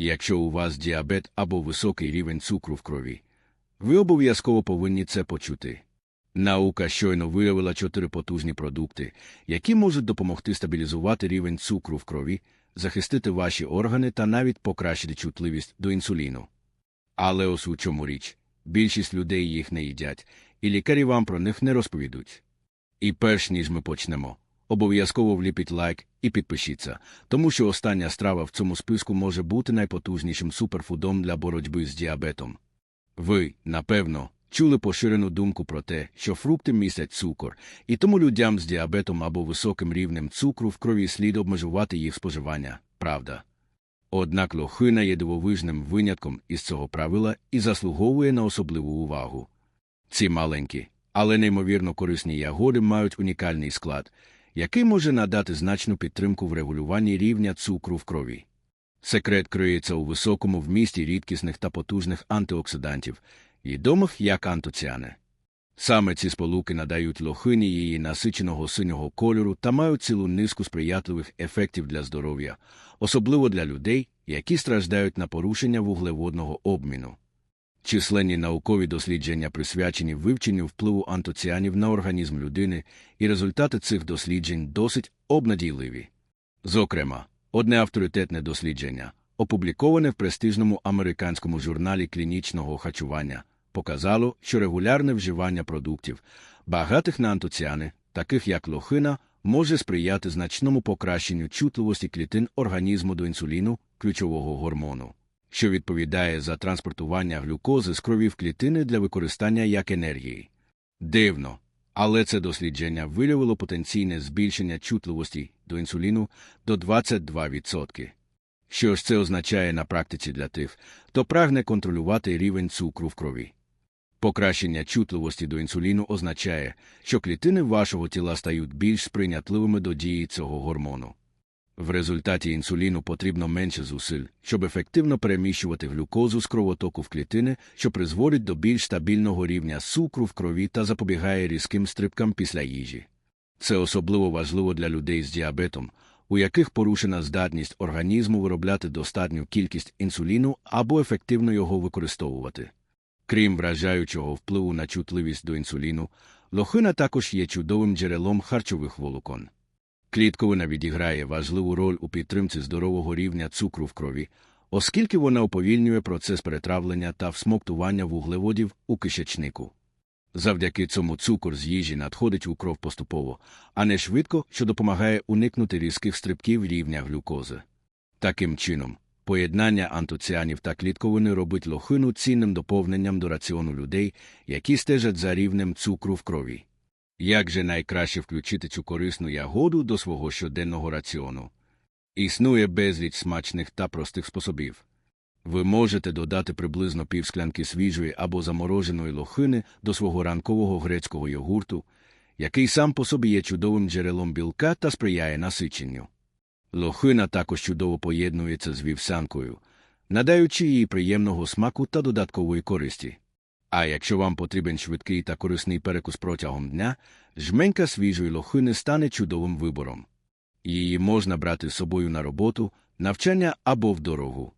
Якщо у вас діабет або високий рівень цукру в крові, ви обов'язково повинні це почути. Наука щойно виявила чотири потужні продукти, які можуть допомогти стабілізувати рівень цукру в крові, захистити ваші органи та навіть покращити чутливість до інсуліну. Але ось у чому річ більшість людей їх не їдять, і лікарі вам про них не розповідуть. І перш ніж ми почнемо, обов'язково вліпіть лайк і підпишіться, тому що остання страва в цьому списку може бути найпотужнішим суперфудом для боротьби з діабетом. Ви, напевно, чули поширену думку про те, що фрукти містять цукор, і тому людям з діабетом або високим рівнем цукру в крові слід обмежувати їх споживання, правда. Однак лохина є дивовижним винятком із цього правила і заслуговує на особливу увагу. Ці маленькі, але неймовірно корисні ягоди мають унікальний склад, який може надати значну підтримку в регулюванні рівня цукру в крові. Секрет криється у високому вмісті рідкісних та потужних антиоксидантів, відомих як антоціани. Саме ці сполуки надають лохині її насиченого синього кольору та мають цілу низку сприятливих ефектів для здоров'я, особливо для людей, які страждають на порушення вуглеводного обміну. Численні наукові дослідження присвячені вивченню впливу антоціанів на організм людини, і результати цих досліджень досить обнадійливі. Зокрема, одне авторитетне дослідження, опубліковане в престижному американському журналі клінічного харчування, показало, що регулярне вживання продуктів, багатих на антоціани, таких як лохина, може сприяти значному покращенню чутливості клітин організму до інсуліну, ключового гормону, що відповідає за транспортування глюкози з крові в клітини для використання як енергії. Дивно, але це дослідження виявило потенційне збільшення чутливості до інсуліну до 22%. Що ж це означає на практиці для тих, хто прагне контролювати рівень цукру в крові? Покращення чутливості до інсуліну означає, що клітини вашого тіла стають більш сприйнятливими до дії цього гормону. В результаті інсуліну потрібно менше зусиль, щоб ефективно переміщувати глюкозу з кровотоку в клітини, що призводить до більш стабільного рівня цукру в крові та запобігає різким стрибкам після їжі. Це особливо важливо для людей з діабетом, у яких порушена здатність організму виробляти достатню кількість інсуліну або ефективно його використовувати. Крім вражаючого впливу на чутливість до інсуліну, лохина також є чудовим джерелом харчових волокон. Клітковина відіграє важливу роль у підтримці здорового рівня цукру в крові, оскільки вона уповільнює процес перетравлення та всмоктування вуглеводів у кишечнику. Завдяки цьому цукор з їжі надходить у кров поступово, а не швидко, що допомагає уникнути різких стрибків рівня глюкози. Таким чином, поєднання антоціанів та клітковини робить лохину цінним доповненням до раціону людей, які стежать за рівнем цукру в крові. Як же найкраще включити цю корисну ягоду до свого щоденного раціону? Існує безліч смачних та простих способів. Ви можете додати приблизно півсклянки свіжої або замороженої лохини до свого ранкового грецького йогурту, який сам по собі є чудовим джерелом білка та сприяє насиченню. Лохина також чудово поєднується з вівсянкою, надаючи їй приємного смаку та додаткової користі. А якщо вам потрібен швидкий та корисний перекус протягом дня, жменька свіжої лохини стане чудовим вибором. Її можна брати з собою на роботу, навчання або в дорогу.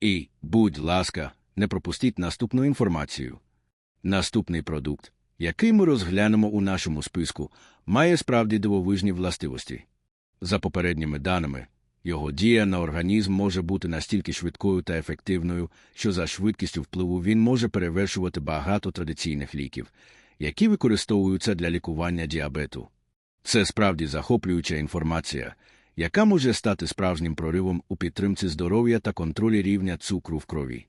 І, будь ласка, не пропустіть наступну інформацію. Наступний продукт, який ми розглянемо у нашому списку, має справді дивовижні властивості. За попередніми даними, його дія на організм може бути настільки швидкою та ефективною, що за швидкістю впливу він може перевершувати багато традиційних ліків, які використовуються для лікування діабету. Це справді захоплююча інформація, яка може стати справжнім проривом у підтримці здоров'я та контролі рівня цукру в крові.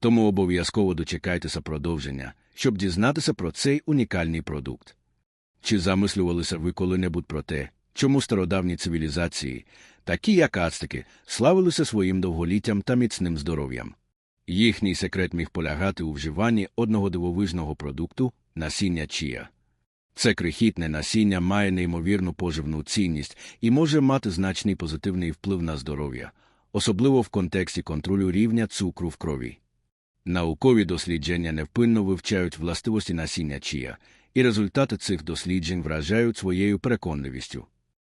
Тому обов'язково дочекайтеся продовження, щоб дізнатися про цей унікальний продукт. Чи замислювалися ви коли-небудь про те, чому стародавні цивілізації, такі як ацтеки, славилися своїм довголіттям та міцним здоров'ям? Їхній секрет міг полягати у вживанні одного дивовижного продукту насіння чія. Це крихітне насіння має неймовірну поживну цінність і може мати значний позитивний вплив на здоров'я, особливо в контексті контролю рівня цукру в крові. Наукові дослідження невпинно вивчають властивості насіння чія, і результати цих досліджень вражають своєю переконливістю.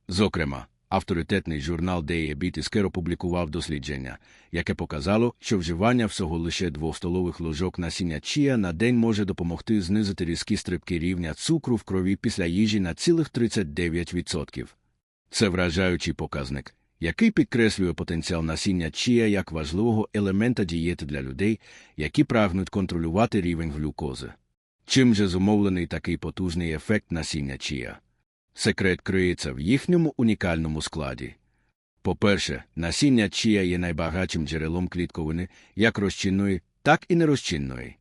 Зокрема, Авторитетний журнал Diabetes Care опублікував дослідження, яке показало, що вживання всього лише двох столових ложок насіння чія на день може допомогти знизити різкі стрибки рівня цукру в крові після їжі на цілих 39%. Це вражаючий показник, який підкреслює потенціал насіння чія як важливого елемента дієти для людей, які прагнуть контролювати рівень глюкози. Чим же зумовлений такий потужний ефект насіння чія? Секрет криється в їхньому унікальному складі. По-перше, насіння чія є найбагатшим джерелом клітковини як розчинної, так і нерозчинної.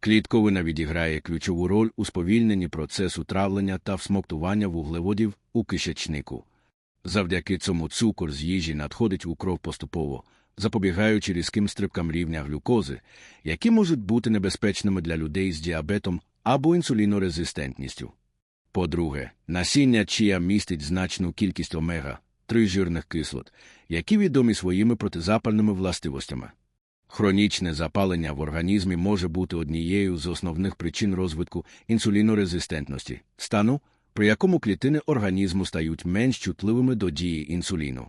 Клітковина відіграє ключову роль у сповільненні процесу травлення та всмоктування вуглеводів у кишечнику. Завдяки цьому цукор з їжі надходить у кров поступово, запобігаючи різким стрибкам рівня глюкози, які можуть бути небезпечними для людей з діабетом або інсулінорезистентністю. По-друге, насіння чия містить значну кількість омега, 3 жирних кислот, які відомі своїми протизапальними властивостями. Хронічне запалення в організмі може бути однією з основних причин розвитку інсулінорезистентності, стану, при якому клітини організму стають менш чутливими до дії інсуліну.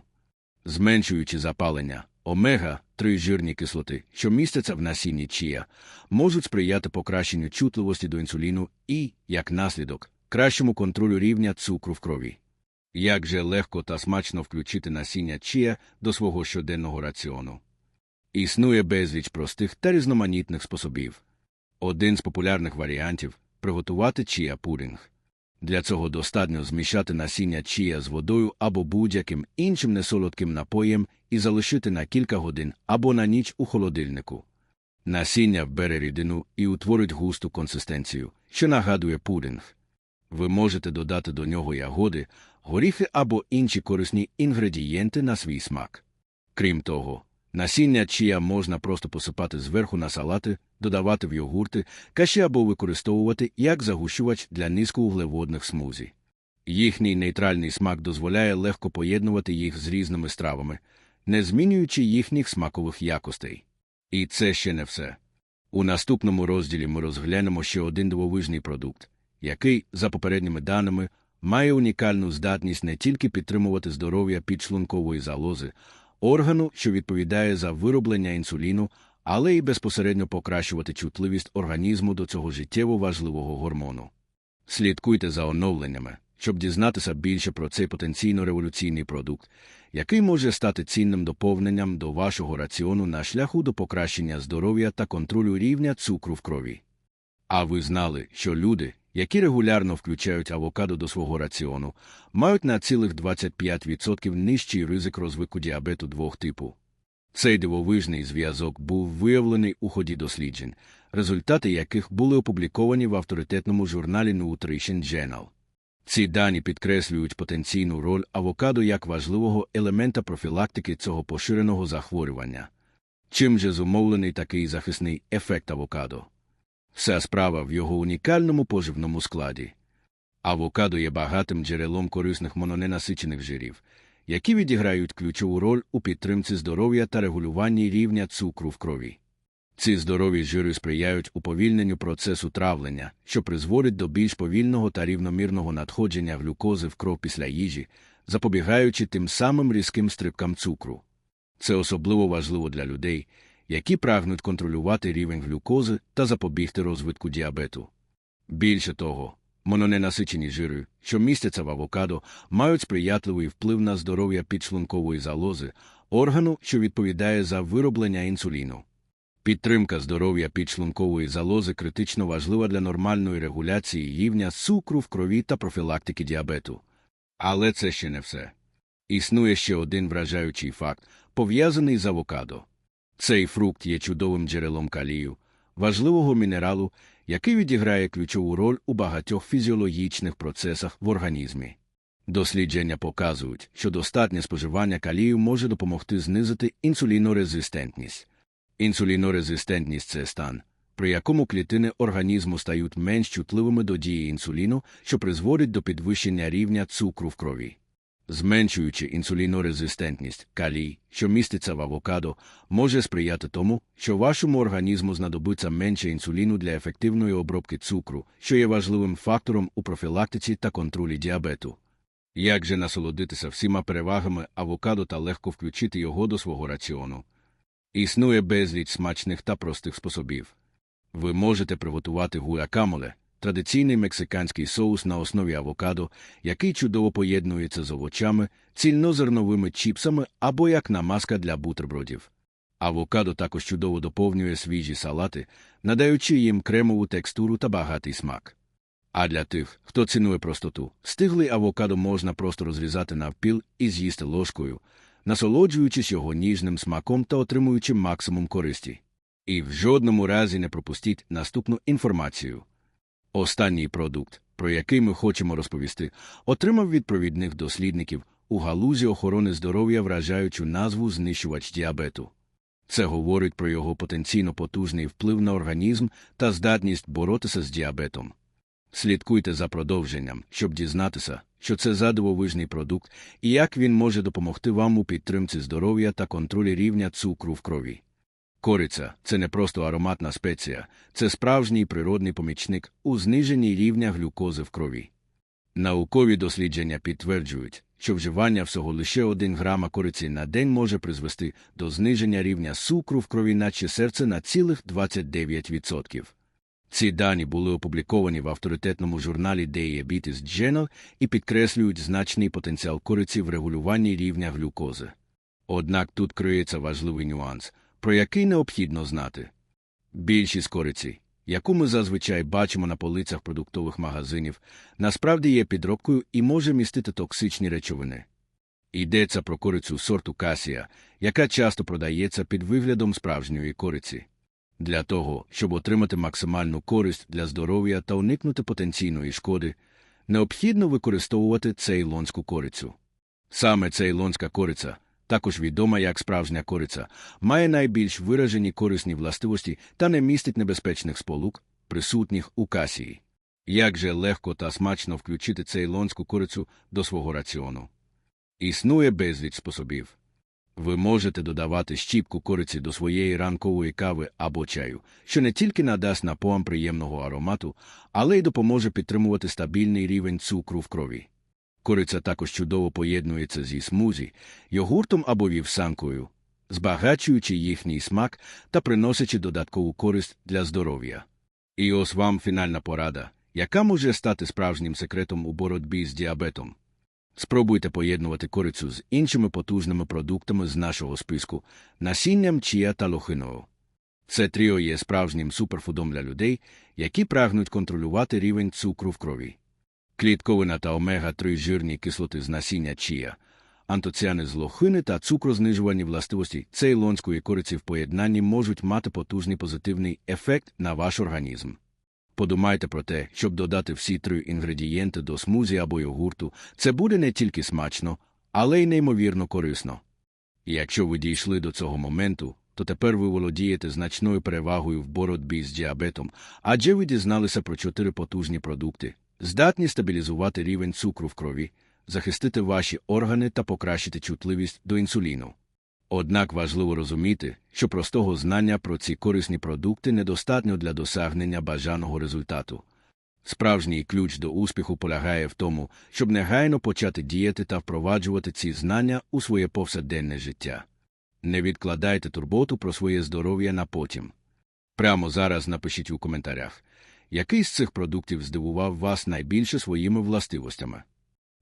Зменшуючи запалення, омега 3 жирні кислоти, що містяться в насінні чія, можуть сприяти покращенню чутливості до інсуліну і, як наслідок, кращому контролю рівня цукру в крові. Як же легко та смачно включити насіння чія до свого щоденного раціону? Існує безліч простих та різноманітних способів. Один з популярних варіантів приготувати чія пудинг. Для цього достатньо змішати насіння чія з водою або будь-яким іншим несолодким напоєм і залишити на кілька годин або на ніч у холодильнику. Насіння вбере рідину і утворить густу консистенцію, що нагадує пудинг. Ви можете додати до нього ягоди, горіхи або інші корисні інгредієнти на свій смак. Крім того, насіння чия можна просто посипати зверху на салати, додавати в йогурти, каші або використовувати як загущувач для низькоуглеводних смузі. Їхній нейтральний смак дозволяє легко поєднувати їх з різними стравами, не змінюючи їхніх смакових якостей. І це ще не все. У наступному розділі ми розглянемо ще один дивовижний продукт який, за попередніми даними, має унікальну здатність не тільки підтримувати здоров'я підшлункової залози, органу, що відповідає за вироблення інсуліну, але й безпосередньо покращувати чутливість організму до цього життєво важливого гормону. Слідкуйте за оновленнями, щоб дізнатися більше про цей потенційно революційний продукт, який може стати цінним доповненням до вашого раціону на шляху до покращення здоров'я та контролю рівня цукру в крові. А ви знали, що люди, які регулярно включають авокадо до свого раціону, мають на цілих 25% нижчий ризик розвитку діабету двох типу. Цей дивовижний зв'язок був виявлений у ході досліджень, результати яких були опубліковані в авторитетному журналі Nutrition Journal. Ці дані підкреслюють потенційну роль авокадо як важливого елемента профілактики цього поширеного захворювання. Чим же зумовлений такий захисний ефект авокадо? Вся справа в його унікальному поживному складі. Авокадо є багатим джерелом корисних мононенасичених жирів, які відіграють ключову роль у підтримці здоров'я та регулюванні рівня цукру в крові. Ці здорові жири сприяють уповільненню процесу травлення, що призводить до більш повільного та рівномірного надходження глюкози в кров після їжі, запобігаючи тим самим різким стрибкам цукру. Це особливо важливо для людей, які прагнуть контролювати рівень глюкози та запобігти розвитку діабету. Більше того, мононенасичені жири, що містяться в авокадо, мають сприятливий вплив на здоров'я підшлункової залози, органу, що відповідає за вироблення інсуліну. Підтримка здоров'я підшлункової залози критично важлива для нормальної регуляції рівня цукру в крові та профілактики діабету. Але це ще не все. Існує ще один вражаючий факт, пов'язаний з авокадо. Цей фрукт є чудовим джерелом калію, важливого мінералу, який відіграє ключову роль у багатьох фізіологічних процесах в організмі. Дослідження показують, що достатнє споживання калію може допомогти знизити інсулінорезистентність. Інсулінорезистентність це стан, при якому клітини організму стають менш чутливими до дії інсуліну, що призводить до підвищення рівня цукру в крові зменшуючи інсулінорезистентність, калій, що міститься в авокадо, може сприяти тому, що вашому організму знадобиться менше інсуліну для ефективної обробки цукру, що є важливим фактором у профілактиці та контролі діабету. Як же насолодитися всіма перевагами авокадо та легко включити його до свого раціону? Існує безліч смачних та простих способів. Ви можете приготувати гуакамоле – традиційний мексиканський соус на основі авокадо, який чудово поєднується з овочами, цільнозерновими чіпсами або як намазка для бутербродів. Авокадо також чудово доповнює свіжі салати, надаючи їм кремову текстуру та багатий смак. А для тих, хто цінує простоту, стиглий авокадо можна просто розрізати навпіл і з'їсти ложкою, насолоджуючись його ніжним смаком та отримуючи максимум користі. І в жодному разі не пропустіть наступну інформацію. Останній продукт, про який ми хочемо розповісти, отримав від провідних дослідників у галузі охорони здоров'я вражаючу назву знищувач діабету. Це говорить про його потенційно потужний вплив на організм та здатність боротися з діабетом. Слідкуйте за продовженням, щоб дізнатися, що це за дивовижний продукт і як він може допомогти вам у підтримці здоров'я та контролі рівня цукру в крові. Кориця це не просто ароматна спеція, це справжній природний помічник у зниженні рівня глюкози в крові. Наукові дослідження підтверджують, що вживання всього лише 1 грама кориці на день може призвести до зниження рівня цукру в крові наче серце на цілих 29%. Ці дані були опубліковані в авторитетному журналі Diabetes Journal і підкреслюють значний потенціал кориці в регулюванні рівня глюкози. Однак тут криється важливий нюанс, про який необхідно знати. Більшість кориці, яку ми зазвичай бачимо на полицях продуктових магазинів, насправді є підробкою і може містити токсичні речовини. Йдеться про корицю сорту касія, яка часто продається під виглядом справжньої кориці. Для того, щоб отримати максимальну користь для здоров'я та уникнути потенційної шкоди, необхідно використовувати цейлонську корицю. Саме цейлонська кориця, також відома як справжня кориця, має найбільш виражені корисні властивості та не містить небезпечних сполук, присутніх у касії. Як же легко та смачно включити цейлонську корицю до свого раціону? Існує безліч способів. Ви можете додавати щіпку кориці до своєї ранкової кави або чаю, що не тільки надасть напоям приємного аромату, але й допоможе підтримувати стабільний рівень цукру в крові. Кориця також чудово поєднується зі смузі, йогуртом або вівсанкою, збагачуючи їхній смак та приносячи додаткову користь для здоров'я. І ось вам фінальна порада, яка може стати справжнім секретом у боротьбі з діабетом. Спробуйте поєднувати корицю з іншими потужними продуктами з нашого списку насінням чія та лохиною. Це тріо є справжнім суперфудом для людей, які прагнуть контролювати рівень цукру в крові. Клітковина та омега-3 жирні кислоти з насіння чія, антоціани з лохини та цукрознижувальні властивості цейлонської кориці в поєднанні можуть мати потужний позитивний ефект на ваш організм. Подумайте про те, щоб додати всі три інгредієнти до смузі або йогурту, це буде не тільки смачно, але й неймовірно корисно. І якщо ви дійшли до цього моменту, то тепер ви володієте значною перевагою в боротьбі з діабетом, адже ви дізналися про чотири потужні продукти, здатні стабілізувати рівень цукру в крові, захистити ваші органи та покращити чутливість до інсуліну. Однак важливо розуміти, що простого знання про ці корисні продукти недостатньо для досягнення бажаного результату. Справжній ключ до успіху полягає в тому, щоб негайно почати діяти та впроваджувати ці знання у своє повсякденне життя. Не відкладайте турботу про своє здоров'я на потім. Прямо зараз напишіть у коментарях, який з цих продуктів здивував вас найбільше своїми властивостями.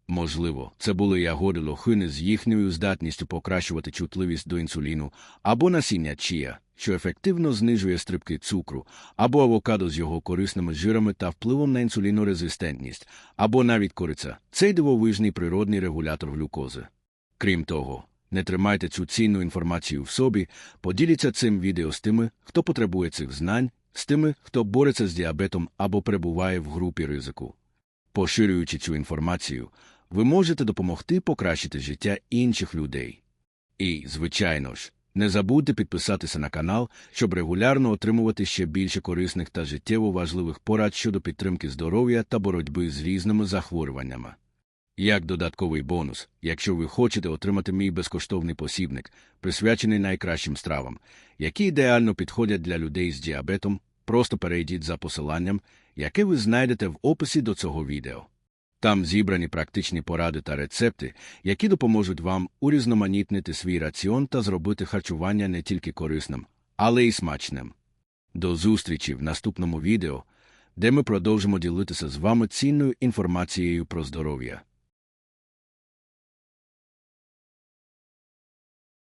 Можливо, це були ягоди лохини з їхньою здатністю покращувати чутливість до інсуліну, або насіння чія, що ефективно знижує стрибки цукру, або авокадо з його корисними жирами та впливом на інсулінорезистентність, або навіть кориця цей дивовижний природний регулятор глюкози. Крім того, не тримайте цю цінну інформацію в собі, поділіться цим відео з тими, хто потребує цих знань, з тими, хто бореться з діабетом або перебуває в групі ризику. Поширюючи цю інформацію, ви можете допомогти покращити життя інших людей. І, звичайно ж, не забудьте підписатися на канал, щоб регулярно отримувати ще більше корисних та життєво важливих порад щодо підтримки здоров'я та боротьби з різними захворюваннями. Як додатковий бонус, якщо ви хочете отримати мій безкоштовний посібник, присвячений найкращим стравам, які ідеально підходять для людей з діабетом, просто перейдіть за посиланням, яке ви знайдете в описі до цього відео. Там зібрані практичні поради та рецепти, які допоможуть вам урізноманітнити свій раціон та зробити харчування не тільки корисним, але й смачним. До зустрічі в наступному відео, де ми продовжимо ділитися з вами цінною інформацією про здоров'я.